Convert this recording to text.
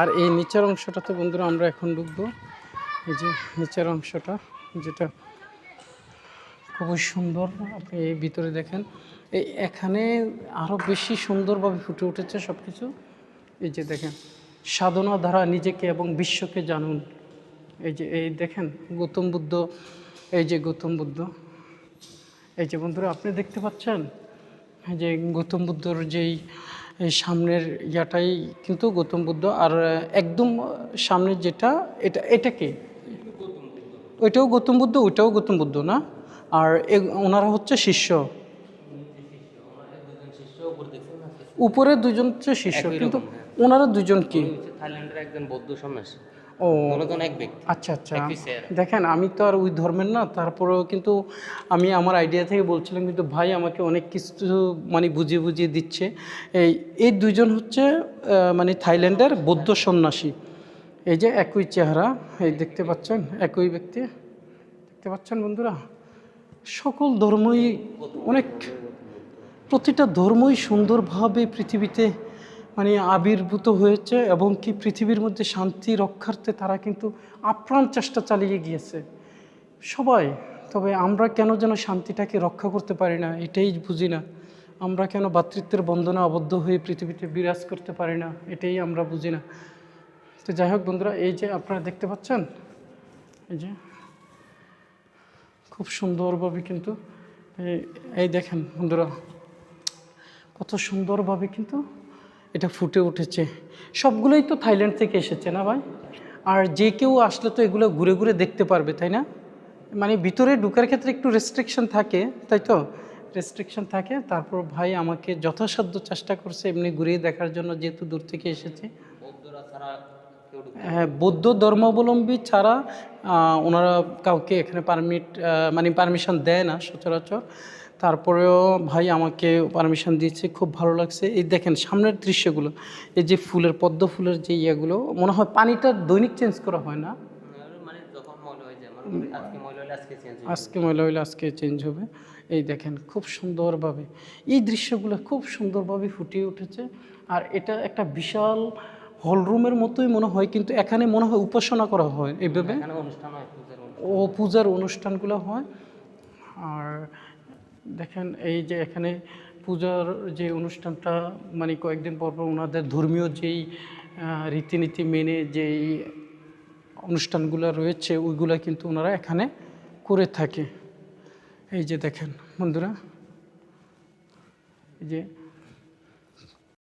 আর এই নিচের অংশটাতে বন্ধুরা আমরা এখন ঢুকবো। এই যে নিচের অংশটা, যেটা খুবই সুন্দর, আপনি এই ভিতরে দেখেন। এই এখানে আরও বেশি সুন্দরভাবে ফুটে উঠেছে সব কিছু এই যে দেখেন, সাধনা দ্বারা নিজেকে এবং বিশ্বকে জানুন। এই যে, এই দেখেন, গৌতম বুদ্ধ, এই যে গৌতম বুদ্ধ। এই যে বন্ধুরা, আপনি দেখতে পাচ্ছেন? যে গৌতম বুদ্ধর যেই এই সামনের ইয়াটাই কিন্তু গৌতম বুদ্ধ আর একদম সামনের যেটা এটা এটাকে ওইটাও গৌতম বুদ্ধ ওইটাও গৌতম বুদ্ধ না? আর ওনারা হচ্ছে শিষ্য। উপরে দুজন হচ্ছে শিষ্য কিন্তু ওনারা দুজন কি? থাইল্যান্ডের একজন বৌদ্ধ সন্ন্যাসী ও এক ব্যক্তি। আচ্ছা আচ্ছা। দেখেন আমি তো আর ওই ধর্মের না তারপরেও কিন্তু আমি আমার আইডিয়া থেকে বলছিলাম কিন্তু ভাই আমাকে অনেক কিছু মানে বুঝিয়ে বুঝিয়ে দিচ্ছে। এই এই দুইজন হচ্ছে মানে থাইল্যান্ডের বৌদ্ধ সন্ন্যাসী। এই যে একই চেহারা এই দেখতে পাচ্ছেন একই ব্যক্তি। দেখতে পাচ্ছেন বন্ধুরা? সকল ধর্মই অনেক প্রতিটা ধর্মই সুন্দরভাবে পৃথিবীতে মানে আবির্ভূত হয়েছে এবং কি পৃথিবীর মধ্যে শান্তি রক্ষার্থে তারা কিন্তু আপ্রাণ চেষ্টা চালিয়ে গিয়েছে। সবাই, তবে আমরা কেন যেন শান্তিটাকে রক্ষা করতে পারি না, এটাই বুঝি না। আমরা কেন ভাতৃত্বের বন্ধনে আবদ্ধ হয়ে পৃথিবীতে বিরাজ করতে পারি না, এটাই আমরা বুঝি না। তো যাই হোক বন্ধুরা, এই যে আপনারা দেখতে পাচ্ছেন, এই যে খুব সুন্দরভাবে কিন্তু এই- দেখেন বন্ধুরা, কত সুন্দরভাবে কিন্তু এটা ফুটে উঠেছে। সবগুলোই তো থাইল্যান্ড থেকে এসেছে না ভাই? আর যে কেউ আসলে তো এগুলো ঘুরে ঘুরে দেখতে পারবে, তাই না? মানে ভিতরে ঢুকার ক্ষেত্রে একটু রেস্ট্রিকশন থাকে, তাই তো? রেস্ট্রিকশন থাকে, তারপর ভাই আমাকে যথাসাধ্য চেষ্টা করছে এমনি ঘুরিয়ে দেখার জন্য, যেহেতু দূর থেকে এসেছে। হ্যাঁ বৌদ্ধ ধর্মাবলম্বী ছাড়া ওনারা কাউকে এখানে পারমিট মানে পারমিশন দেয় না সচরাচর। তারপরেও ভাই আমাকে পারমিশন দিয়েছে খুব ভালো লাগছে। এই দেখেন সামনের দৃশ্যগুলো এই যে ফুলের পদ্ম ফুলের যে ইয়েগুলো মনে হয় পানিটা দৈনিক চেঞ্জ করা হয় না? মানে আজকে ময়লা হইলে আজকে চেঞ্জ হবে। এই দেখেন খুব সুন্দরভাবে এই দৃশ্যগুলো খুব সুন্দরভাবে ফুটিয়ে উঠেছে। আর এটা একটা বিশাল হলরুমের মতোই মনে হয় কিন্তু এখানে মনে হয় উপাসনা করা হয় এইভাবে অনুষ্ঠান হয় ও পূজার অনুষ্ঠানগুলো হয়। আর দেখেন এই যে এখানে পূজার যে অনুষ্ঠানটা মানে কয়েকদিন পর পর ওনাদের ধর্মীয় যেই রীতিনীতি মেনে যেই অনুষ্ঠানগুলো রয়েছে ওইগুলো কিন্তু ওনারা এখানে করে থাকে। এই যে দেখেন বন্ধুরা এই যে